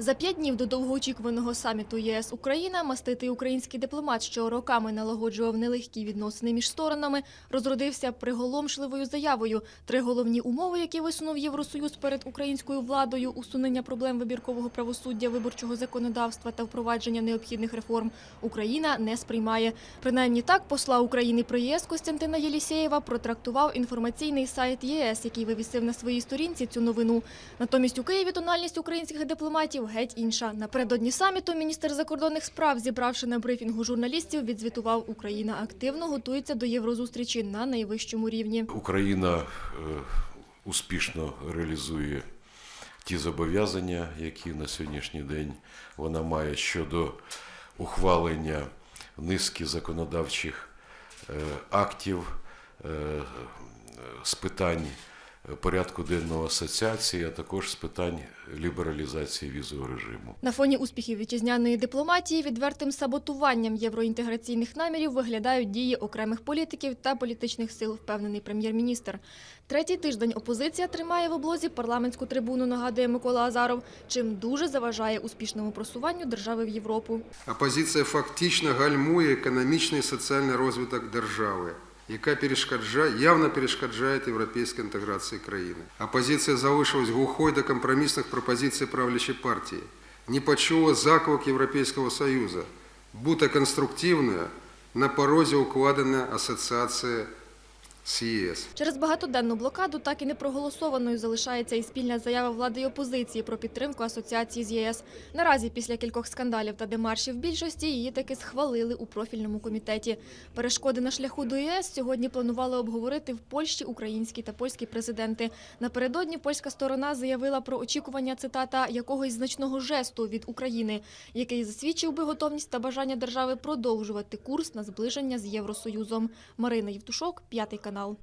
За п'ять днів до довгоочікуваного саміту ЄС Україна маститий український дипломат, що роками налагоджував нелегкі відносини між сторонами, розродився приголомшливою заявою. Три головні умови, які висунув Євросоюз перед українською владою, усунення проблем вибіркового правосуддя, виборчого законодавства та впровадження необхідних реформ, Україна не сприймає. Принаймні так посла України при ЄС Костянтина Єлісєєва протрактував інформаційний сайт ЄС, який вивісив на своїй сторінці цю новину. Натомість у Києві тональність українських дипломатів геть інша. Напередодні саміту міністр закордонних справ, зібравши на брифінгу журналістів, відзвітував, Україна активно готується до єврозустрічі на найвищому рівні. Україна е, успішно реалізує ті зобов'язання, які на сьогоднішній день вона має щодо ухвалення низки законодавчих е, актів е, з питань порядку денного асоціації, а також з питань лібералізації візового режиму. На фоні успіхів вітчизняної дипломатії відвертим саботуванням євроінтеграційних намірів виглядають дії окремих політиків та політичних сил, впевнений прем'єр-міністр. Третій тиждень опозиція тримає в облозі парламентську трибуну, нагадує Микола Азаров, чим дуже заважає успішному просуванню держави в Європу. Опозиція фактично гальмує економічний і соціальний розвиток держави, яка перешкоджає, явно перешкоджає європейській інтеграції країни. Опозиція залишилась глухою до компромісних пропозицій правлячої партії, не почула заклик Європейського Союзу, будто конструктивною на порозі укладена ЄС. Через багатоденну блокаду так і не проголосованою залишається і спільна заява влади і опозиції про підтримку асоціації з ЄС. Наразі після кількох скандалів та демаршів більшості її таки схвалили у профільному комітеті. Перешкоди на шляху до ЄС сьогодні планували обговорити в Польщі українські та польські президенти. Напередодні польська сторона заявила про очікування цитата якогось значного жесту від України, який засвідчив би готовність та бажання держави продовжувати курс на зближення з Євросоюзом. Марина Євтушок, п'ятий канал.